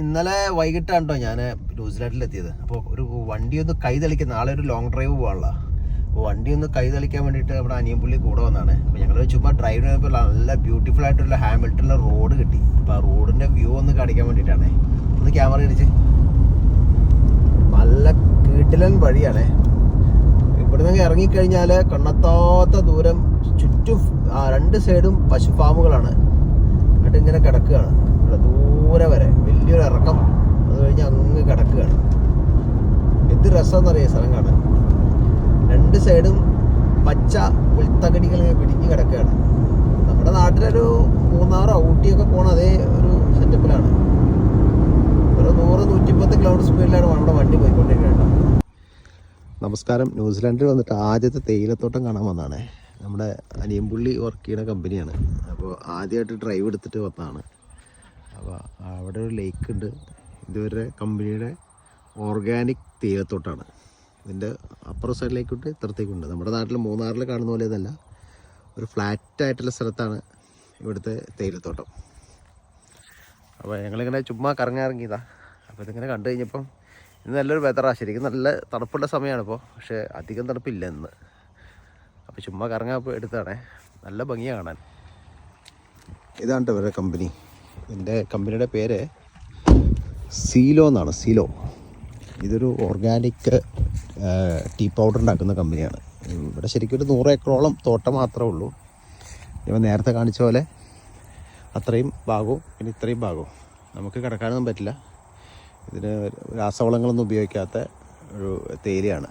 ഇന്നലെ വൈകിട്ടാണ് കേട്ടോ ഞാൻ ന്യൂസിലാൻഡിൽ എത്തിയത് അപ്പോൾ ഒരു വണ്ടി ഒന്ന് കൈ നാളെ ഒരു ലോങ് ഡ്രൈവ് പോകാനുള്ള അപ്പോൾ വണ്ടി ഒന്ന് കൈ തെളിക്കാൻ വേണ്ടിയിട്ട് ഇവിടെ അനിയമ്പുള്ളി കൂടെ വന്നാണ്. അപ്പോൾ ഞങ്ങൾ ചുമ്മാ ഡ്രൈവ് ചെയ്തപ്പോൾ നല്ല ബ്യൂട്ടിഫുൾ ആയിട്ടുള്ള ഹാമിൽട്ടണിലെ റോഡ് കിട്ടി. അപ്പോൾ ആ റോഡിന്റെ വ്യൂ ഒന്ന് കാണിക്കാൻ വേണ്ടിയിട്ടാണ്. ഒന്ന് ക്യാമറ ഇടിച്ച്. നല്ല കീട്ടിലൻ വഴിയാണ്. ഇവിടുന്ന് ഇറങ്ങിക്കഴിഞ്ഞാൽ കണ്ണത്താത്ത ദൂരം ചുറ്റും രണ്ട് സൈഡും പശു ഫാമുകളാണ് എന്നിട്ട് ഇങ്ങനെ കിടക്കുകയാണ്. ഇവിടെ ദൂരെ വരെ. വലിയൊരു ഇറക്കം. അത് കഴിഞ്ഞ് അങ്ങ് കിടക്കുകയാണ്. എന്ത് രസമെന്നറിയാം സ്ഥലം കാണാൻ? രണ്ട് സൈഡും പച്ച പുൽത്തകടികൾ പിടിഞ്ഞ് കിടക്കുകയാണ്. നമ്മുടെ നാട്ടിലൊരു മൂന്നാറോ ഊട്ടിയൊക്കെ പോണ അതേ ഒരു സെറ്റപ്പിലാണ്. ഒരു നൂറ് നൂറ്റിപ്പത്ത് കിലോമീറ്റർ സ്പീഡിലാണ് നമ്മുടെ വണ്ടി പോയിക്കൊണ്ടിരിക്കുന്നത് നമസ്കാരം. ന്യൂസിലാൻഡിൽ വന്നിട്ട് ആദ്യത്തെ തേയിലത്തോട്ടം കാണാൻ വന്നതാണേ. നമ്മുടെ അനിയമ്പുള്ളി വർക്ക് ചെയ്യുന്ന കമ്പനിയാണ് അപ്പോൾ ആദ്യമായിട്ട് ഡ്രൈവ് എടുത്തിട്ട് വന്നതാണ്. അവിടെ ഒരു ലേക്ക് ഉണ്ട്. ഇതുവരെ കമ്പനിയുടെ ഓർഗാനിക് തീരത്തോട്ടാണ്. ഇതിന്റെ അപ്പുറ സൈഡിലേക്കുണ്ട് ഇത്രത്തേക്കുണ്ട് നമ്മുടെ നാട്ടിൽ മൂന്നാറിൽ കാണുന്ന പോലെ ഇതല്ല. ഒരു ഫ്ലാറ്റായിട്ടുള്ള സ്ഥലത്താണ് ഇവിടുത്തെ തേയിലത്തോട്ടം അപ്പോൾ ഞങ്ങളിങ്ങനെ ചുമ്മാ കറങ്ങാറങ്ങിയതാ അപ്പോൾ ഇതിങ്ങനെ കണ്ടു കഴിഞ്ഞപ്പം ഇന്ന് നല്ലൊരു വെതറാണ് ശരിക്കും നല്ല തണുപ്പുള്ള സമയമാണ് ഇപ്പോൾ പക്ഷേ അധികം തണുപ്പില്ല ഇന്ന്. അപ്പോൾ ചുമ്മാ കറങ്ങാൻ എടുത്താണേ നല്ല ഭംഗിയാണ് കാണാൻ. ഇതാണ് ഇവരുടെ കമ്പനി ഇതിന്റെ കമ്പനിയുടെ പേര് സീലോ എന്നാണ്. സീലോ ഇതൊരു ഓർഗാനിക് ടീ പൗഡർ ഉണ്ടാക്കുന്ന കമ്പനിയാണ്. ഇവിടെ ശരിക്കും ഒരു നൂറ് ഏക്കറോളം തോട്ടം മാത്രമേ ഉള്ളൂ. ഇവ നേരത്തെ കാണിച്ച പോലെ അത്രയും ഭാഗവും പിന്നെ ഇത്രയും ഭാഗവും. നമുക്ക് കിടക്കാനൊന്നും പറ്റില്ല. ഇതിന് രാസവളങ്ങളൊന്നും ഉപയോഗിക്കാത്ത ഒരു തേയിലയാണ്.